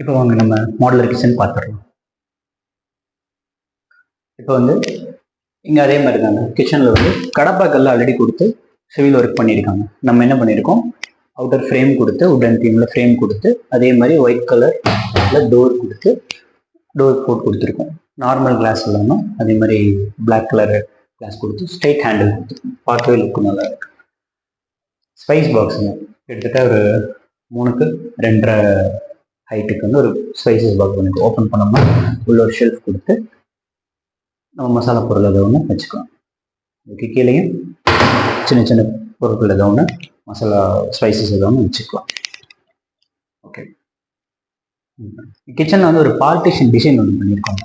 இப்போ வாங்க நம்ம மாடலர் கிச்சன் பார்த்துடலாம். இப்போ வந்து இங்கே அதே மாதிரி தாங்க. கிச்சனில் வந்து கடப்பாக்கல்ல ஆல்ரெடி கொடுத்து சிவில் ஒர்க் பண்ணியிருக்காங்க. நம்ம என்ன பண்ணியிருக்கோம்? அவுட்டர் ஃப்ரேம் கொடுத்து உடன் தீமில் ஃப்ரேம் கொடுத்து அதே மாதிரி ஒயிட் கலரில் டோர் கொடுத்து டோர் போட்டு கொடுத்துருக்கோம். நார்மல் கிளாஸ் இல்லாமல் அதே மாதிரி பிளாக் கலர் கிளாஸ் கொடுத்து ஸ்ட்ரைட் ஹேண்டில் கொடுத்துருக்கோம் பார்க்கவே லுக்கு நல்லா இருக்கு. ஸ்பைஸ் பாக்ஸுங்க கிட்டத்தட்ட ஒரு மூணுக்கு ரெண்டரை ஹைட்டுக்கு வந்து ஒரு ஸ்பைசஸ் பாக்ஸ் பண்ணி ஓப்பன் பண்ணோம்னா உள்ள ஒரு ஷெல்ஃப் கொடுத்து நம்ம மசாலா பொருள் அதை ஒன்று வச்சுக்கலாம். இதுக்கு கீழேயும் சின்ன சின்ன பொருட்கள் எதோ ஒன்று மசாலா ஸ்பைசஸ் எதாவது ஒன்று வச்சுக்கலாம். ஓகே கிச்சனில் வந்து ஒரு பார்ட்டிஷன் டிசைன் ஒன்று பண்ணியிருக்காங்க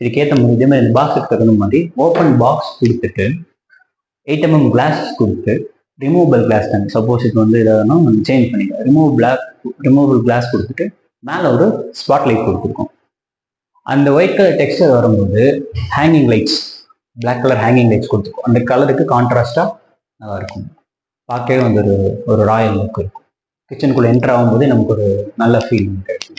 இதுக்கேற்ற மாதிரி இதே மாதிரி இந்த பாக்ஸுக்கு தகுந்த மாதிரி ஓப்பன் பாக்ஸ் கொடுத்துட்டு எயிட் எம்எம் கிளாஸ் கொடுத்து ரிமூவபிள் கிளாஸ் தாங்க சப்போஸ் இது வந்து எதாவதுனா சேஞ்ச் பண்ணிக்கலாம். ரிமூவ் பிளாக் ரிமூவபிள் கிளாஸ் கொடுத்துட்டு மேலே ஒரு ஸ்பாட் லைட் கொடுத்துருக்கோம். அந்த ஒயிட் கலர் டெக்ஸ்டர் வரும்போது hanging lights black colour hanging lights கொடுத்துருக்கோம். அந்த கலருக்கு கான்ட்ராஸ்டாக நல்லா இருக்கும். பார்க்கவே வந்து ஒரு ஒரு ராயல் லுக் இருக்கும். கிச்சனுக்குள்ளே என்டர் ஆகும்போது நமக்கு ஒரு நல்ல ஃபீல் கிடைக்கும்.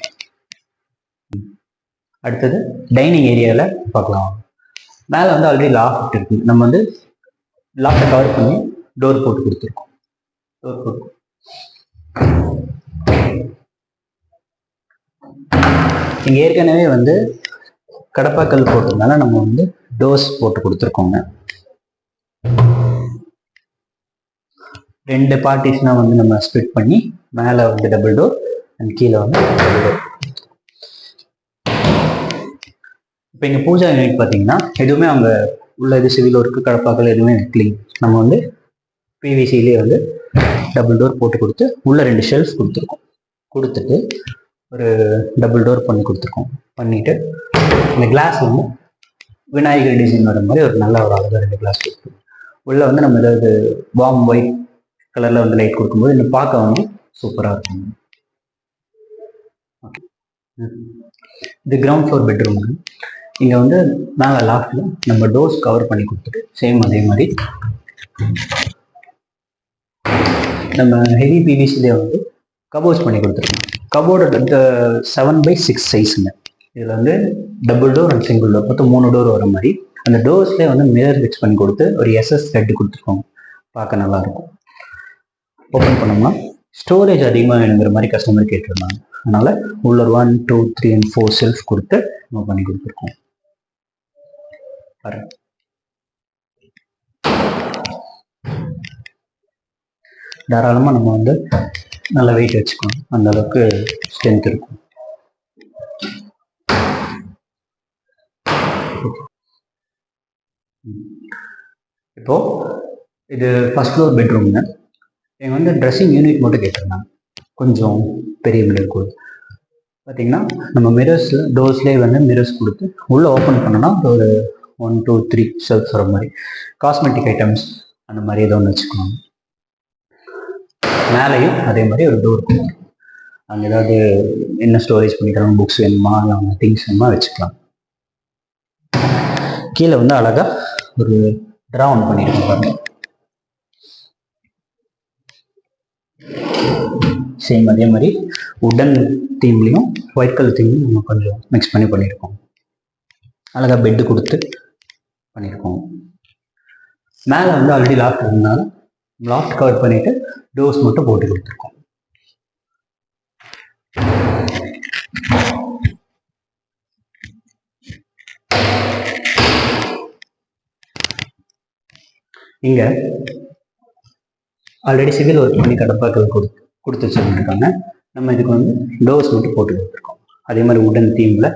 அடுத்தது டைனிங் ஏரியாவில் பார்க்கலாம். மேலே வந்து ஆல்ரெடி லாஃப்ட் இருக்கு. நம்ம வந்து லாஃப்டை கவர் பண்ணி டோர் போட்டு கொடுத்துருக்கோம். டோர் போட்டு இங்கே ஏற்கனவே வந்து கடப்பாக்கல் போட்டதுனால நம்ம வந்து டோஸ் போட்டு கொடுத்துருக்கோங்க. ரெண்டு பார்ட்டிஷனாக வந்து நம்ம ஸ்பிட் பண்ணி மேலே வந்து டபுள் டோர் அண்ட் கீழே வந்து டபுள் டோர் இப்போ இங்கே பூஜா யூனிட் பார்த்தீங்கன்னா எதுவுமே அவங்க உள்ள இது சிவில் ஒர்க்கு கடப்பாக்கல் எதுவுமே வைக்கலிங் நம்ம வந்து பிவிசிலே வந்து டபுள் டோர் போட்டு கொடுத்து உள்ள ரெண்டு ஷெல்ஃப் கொடுத்துருக்கோம். கொடுத்துட்டு ஒரு டபுள் டோர் பண்ணி கொடுத்துருக்கோம். பண்ணிவிட்டு இந்த கிளாஸ் வந்து விநாயகர் டிசைன் வர மாதிரி ஒரு நல்ல ஒரு அழகாக ரெண்டு கிளாஸ் கொடுத்துருக்கோம். உள்ளே வந்து நம்ம ஏதாவது பாம் ஒயிட் கலரில் வந்து லைட் கொடுக்கும்போது இன்னும் பார்க்க வந்து சூப்பராக இருக்கும். ஓகே இது கிரவுண்ட் ஃப்ளோர் பெட்ரூம் இங்கே வந்து மேலே லாஃப்டில் நம்ம டோர்ஸ் கவர் பண்ணி கொடுத்துட்டு சேம் அதே மாதிரி நம்ம ஹெவி பிவிசிலே வந்து கபோஸ் பண்ணி கொடுத்துருக்கோம். கபோர்டு செவன் பை சிக்ஸ் சைஸுங்க இதில் வந்து double door and single door மொத்தம் மூணு டோர் வர மாதிரி. அந்த டோர்ஸ்லேயே வந்து மிரர் ஃபிக்ஸ் பண்ணி கொடுத்து ஒரு எஸ்எஸ் ஹெட் கொடுத்துருக்கோம். பார்க்க நல்லாயிருக்கும் ஓப்பன் பண்ணோம்னா ஸ்டோரேஜ் அதிகமாக வேணுங்கிற மாதிரி கஸ்டமர் கேட்டிருந்தாங்க. அதனால் உள்ள ஒரு one two three and four shelf கொடுத்து நம்ம பண்ணி கொடுத்துருக்கோம். பாருங்கள் தாராளமாக நம்ம வந்து நல்ல வெயிட் வச்சுக்கணும். அந்த அளவுக்கு ஸ்ட்ரென்த் இருக்கும். இப்போ இது ஃபர்ஸ்ட் ஃப்ளோர் பெட்ரூம்ங்க எங்கள் வந்து ட்ரெஸ்ஸிங் யூனிட் மட்டும் கேட்டிருந்தாங்க. கொஞ்சம் பெரிய மிரர் கொடுத்து பார்த்தீங்கன்னா நம்ம மிரர்ஸில் டோர்ஸ்லேயே வந்து மிரர்ஸ் கொடுத்து உள்ளே ஓப்பன் பண்ணோன்னா ஒரு ஒன் டூ த்ரீ ஷெல்ஃப்ஸ் வர மாதிரி. காஸ்மெட்டிக் ஐட்டம்ஸ் அந்த மாதிரி ஏதோ ஒன்று வச்சுக்கணும். மேலேயும் அதே மாதிரி ஒரு டோர் அங்கே ஏதாவது என்ன ஸ்டோரேஜ் பண்ணிக்கிறாங்க புக்ஸ் வேணுமா? அவங்க திங்ஸ் வேணுமா? வச்சுக்கலாம். கீழே வந்து அழகா ஒரு ட்ராவன் பண்ணியிருக்கோம் பாருங்க. சேம் அதே மாதிரி உடன் தீம்லையும் ஒயிட் கலர் தீம்லையும் நம்ம கொஞ்சம் மிக்ஸ் பண்ணி பண்ணியிருக்கோம் அழகாக பெட்டு கொடுத்து பண்ணியிருக்கோம் மேலே வந்து ஆல்ரெடி லாக் இருந்தனால லாஃப்ட் கவர் பண்ணிட்டு டோர்ஸ் மட்டும் போட்டு கொடுத்துருக்கோம். இங்க ஆல்ரெடி சிவில் ஒர்க் பண்ணி கடப்பாக்கள் கொடுத்து கொடுத்து வச்சுருக்காங்க நம்ம இதுக்கு வந்து டோர்ஸ் மட்டும் போட்டு கொடுத்துருக்கோம். அதே மாதிரி உடன் தீம்ல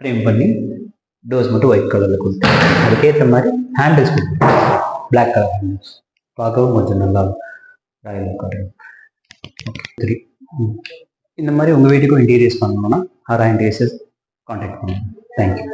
ஃப்ரேம் பண்ணி டோர்ஸ் மட்டும் ஒயிட் கலரில் கொடுத்து அதுக்கேற்ற மாதிரி ஹேண்டில்ஸ் கொடுத்துருக்கோம். பிளாக் கலர் ஹேண்டில்ஸ் பார்க்கவும் கொஞ்சம் நல்லா ராயல் இந்த மாதிரி உங்கள் வீட்டுக்கும் இன்டீரியர்ஸ் பண்ணணும்னா ஆரா இன்டீரியர்ஸஸ் காண்டாக்ட் பண்ணுங்க. தேங்க்யூ